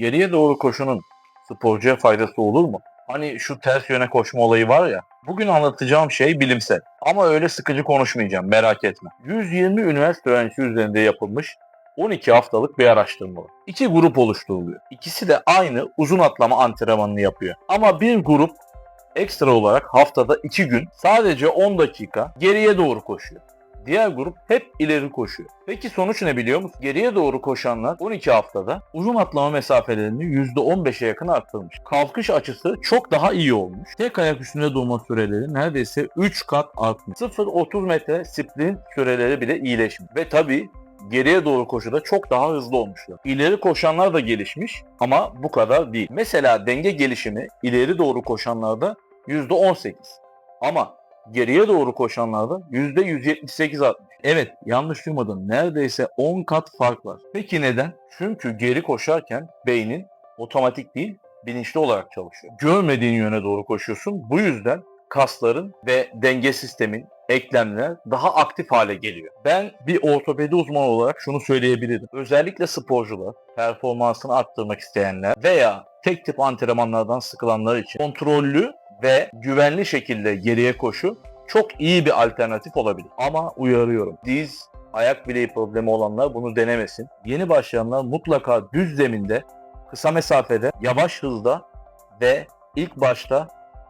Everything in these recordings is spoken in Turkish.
Geriye doğru koşunun sporcuya faydası olur mu? Hani şu ters yöne koşma olayı var ya. Bugün anlatacağım şey bilimsel. Ama öyle sıkıcı konuşmayacağım merak etme. 120 üniversite öğrencisi üzerinde yapılmış 12 haftalık bir araştırma. İki grup oluşturuluyor. İkisi de aynı uzun atlama antrenmanını yapıyor. Ama bir grup ekstra olarak haftada 2 gün sadece 10 dakika geriye doğru koşuyor. Diğer grup hep ileri koşuyor. Peki sonuç ne biliyor musun? Geriye doğru koşanlar 12 haftada uzun atlama mesafelerini %15'e yakın arttırmış. Kalkış açısı çok daha iyi olmuş. Tek ayak üstünde durma süreleri neredeyse 3 kat artmış. 0-30 metre sprint süreleri bile iyileşmiş. Ve tabii geriye doğru koşuda çok daha hızlı olmuşlar. İleri koşanlar da gelişmiş ama bu kadar değil. Mesela denge gelişimi ileri doğru koşanlarda %18 ama geriye doğru koşanlarda %178 artmış. Evet yanlış duymadın neredeyse 10 kat fark var. Peki neden? Çünkü geri koşarken beynin otomatik değil bilinçli olarak çalışıyor. Görmediğin yöne doğru koşuyorsun. Bu yüzden kasların ve denge sistemin, eklemler daha aktif hale geliyor. Ben bir ortopedi uzmanı olarak şunu söyleyebilirim. Özellikle sporcular, performansını arttırmak isteyenler veya tek tip antrenmanlardan sıkılanlar için kontrollü ve güvenli şekilde geriye koşu çok iyi bir alternatif olabilir. Ama uyarıyorum. Diz, ayak bileği problemi olanlar bunu denemesin. Yeni başlayanlar mutlaka düz zeminde, kısa mesafede, yavaş hızda ve ilk başta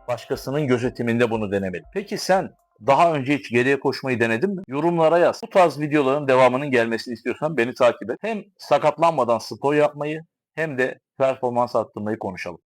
başkasının gözetiminde bunu denemeli. Peki sen daha önce hiç geriye koşmayı denedin mi? Yorumlara yaz. Bu tarz videoların devamının gelmesini istiyorsan beni takip et. Hem sakatlanmadan spor yapmayı hem de performans arttırmayı konuşalım.